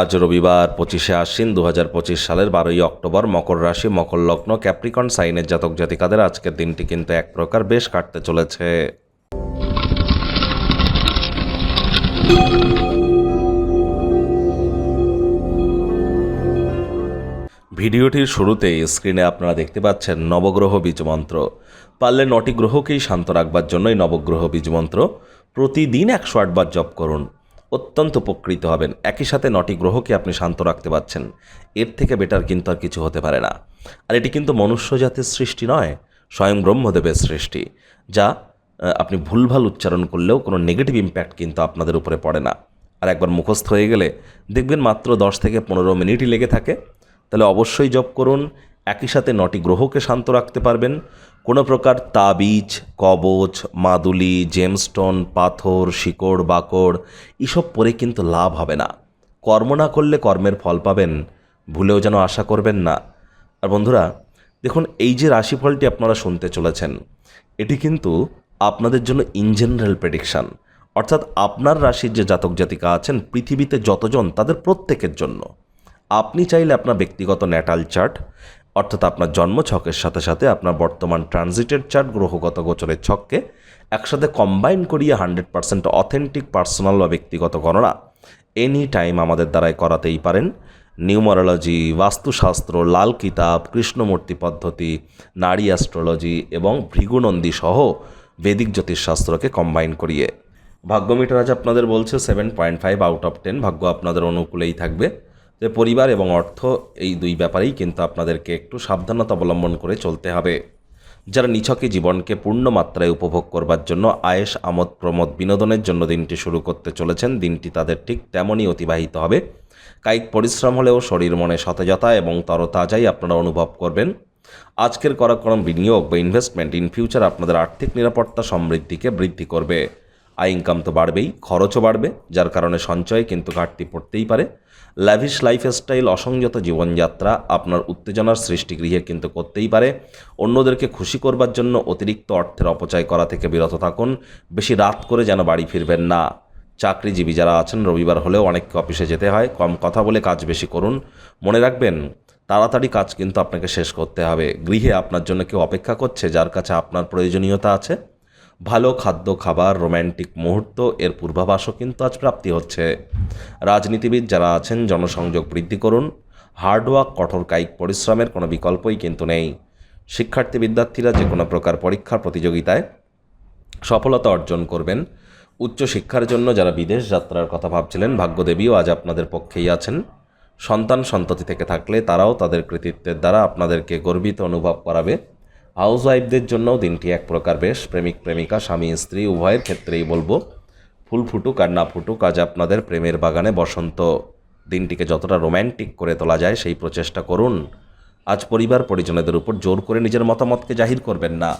আজ রবিবার পঁচিশে আশ্বিন দু হাজার পঁচিশ সালের বারোই অক্টোবর মকর রাশি, মকর লগ্ন, ক্যাপ্রিকন, সাইনের জাতক জাতিকাদের আজকের দিনটি কিন্তু এক প্রকার বেশ কাটতে চলেছে। ভিডিওটির শুরুতেই স্ক্রিনে আপনারা দেখতে পাচ্ছেন নবগ্রহ বীজমন্ত্র পারলে নটি গ্রহকেই শান্ত রাখবার জন্যই নবগ্রহ বীজমন্ত্র প্রতিদিন একশো আটবার জপ করুন। অত্যন্ত উপকৃত হবেন। একই সাথে নটি গ্রহকে আপনি শান্ত রাখতে পারছেন। এর থেকে বেটার কিন্তু আর কিছু হতে পারে না। আর এটি কিন্তু মনুষ্য জাতির সৃষ্টি নয়, স্বয়ং ব্রহ্মদেবের সৃষ্টি, যা আপনি ভুলভাল উচ্চারণ করলেও কোনো নেগেটিভ ইম্প্যাক্ট কিন্তু আপনাদের উপরে পড়ে না। আর একবার মুখস্থ হয়ে গেলে দেখবেন মাত্র দশ থেকে পনেরো মিনিটই লেগে থাকে। তাহলে অবশ্যই জপ করুন। একই সাথে নটি গ্রহকে শান্ত রাখতে পারবেন। কোনো প্রকার তাবিজ, কবচ, মাদুলি জেমস্টোন পাথর, শিকড়, বাকড়, এসব পরে কিন্তু লাভ হবে না। কর্ম না করলে কর্মের ফল পাবেন, ভুলেও যেন আশা করবেন না। আর বন্ধুরা, দেখুন, এই যে রাশিফলটি আপনারা শুনতে চলেছেন, এটি কিন্তু আপনাদের জন্য ইন জেনারেল প্রেডিকশান অর্থাৎ আপনার রাশির যে জাতক জাতিকা আছেন, পৃথিবীতে যতজন, তাদের প্রত্যেকের জন্য। আপনি চাইলে আপনার ব্যক্তিগত ন্যাটাল চার্ট অর্থাৎ আপনার জন্ম ছকের সাথে সাথে আপনার বর্তমান ট্রানজিটের চার্ট গ্রহগত গোচরের ছককে একসাথে কম্বাইন করিয়ে হান্ড্রেড পার্সেন্ট অথেন্টিক পার্সোনাল বা ব্যক্তিগত গণনা। এনি টাইম আমাদের দ্বারাই করাতেই পারেন। নিউমারোলজি বাস্তুশাস্ত্র, লাল কিতাব, কৃষ্ণমূর্তি পদ্ধতি, নারী অ্যাস্ট্রোলজি এবং ভৃগুনন্দী সহ বেদিক জ্যোতিষশাস্ত্রকে কম্বাইন করিয়ে। ভাগ্য মিটার আজ আপনাদের বলছে seven point five out of ten ভাগ্য আপনাদের অনুকূলেই থাকবে। যে পরিবার এবং অর্থ, এই দুই ব্যাপারেই কিন্তু আপনাদেরকে একটু সাবধানতা অবলম্বন করে চলতে হবে। যারা নিছকে জীবনকে পূর্ণ মাত্রায় উপভোগ করবার জন্য আয়েস আমোদ, প্রমোদ বিনোদনের জন্য দিনটি শুরু করতে চলেছেন, দিনটি তাদের ঠিক তেমনই অতিবাহিত হবে। কায়িক পরিশ্রম হলেও শরীর মনে সতেজতা এবং তরতাজাই আপনারা অনুভব করবেন। আজকের করা কোনো বিনিয়োগ বা ইনভেস্টমেন্ট ইন ফিউচার আপনাদের আর্থিক নিরাপত্তা সমৃদ্ধিকে বৃদ্ধি করবে। আয় ইনকাম তো বাড়বেই, খরচও বাড়বে, যার কারণে সঞ্চয় কিন্তু ঘাটতি পড়তেই পারে। ল্যাভিশ লাইফস্টাইল অসংযত জীবনযাত্রা আপনার উত্তেজনার সৃষ্টি গৃহে কিন্তু করতেই পারে। অন্যদেরকে খুশি করবার জন্য অতিরিক্ত অর্থের অপচয় করা থেকে বিরত থাকুন। বেশি রাত করে যেন বাড়ি ফিরবেন না। চাকরিজীবী যারা আছেন, রবিবার হলেও অনেককে অফিসে যেতে হয়। কম কথা বলে কাজ বেশি করুন। মনে রাখবেন, তাড়াতাড়ি কাজ কিন্তু আপনাকে শেষ করতে হবে। গৃহে আপনার জন্য কেউ অপেক্ষা করছে, যার কাছে আপনার প্রয়োজনীয়তা আছে। ভালো খাদ্য, খাবার রোম্যান্টিক মুহূর্ত, এর পূর্বাভাসও কিন্তু আজ প্রাপ্তি হচ্ছে। রাজনীতিবিদ যারা আছেন, জনসংযোগ বৃদ্ধি করুন। হার্ডওয়ার্ক, কঠোর কায়িক পরিশ্রমের কোনো বিকল্পই কিন্তু নেই। শিক্ষার্থী বিদ্যার্থীরা যে কোনো প্রকার পরীক্ষা প্রতিযোগিতায় সফলতা অর্জন করবেন। উচ্চশিক্ষার জন্য যারা বিদেশ যাত্রার কথা ভাবছিলেন, ভাগ্যদেবীও আজ আপনাদের পক্ষেই আছেন। সন্তান সন্ততি থেকে থাকলে তারাও তাদের কৃতিত্বের দ্বারা আপনাদেরকে গর্বিত অনুভব করাবে। হাউস ওয়াইফদের জন্যও দিনটি এক প্রকার বেশ। প্রেমিক, প্রেমিকা, স্বামী, স্ত্রী, উভয়ের ক্ষেত্রেই বলব, ফুল ফুটুক আর না ফুটুক, আজ আপনাদের প্রেমের বাগানে বসন্ত। দিনটিকে যতটা রোম্যান্টিক করে তোলা যায়, সেই প্রচেষ্টা করুন। আজ পরিবার পরিজনদের উপর জোর করে নিজের মতামতকে জাহির করবেন না।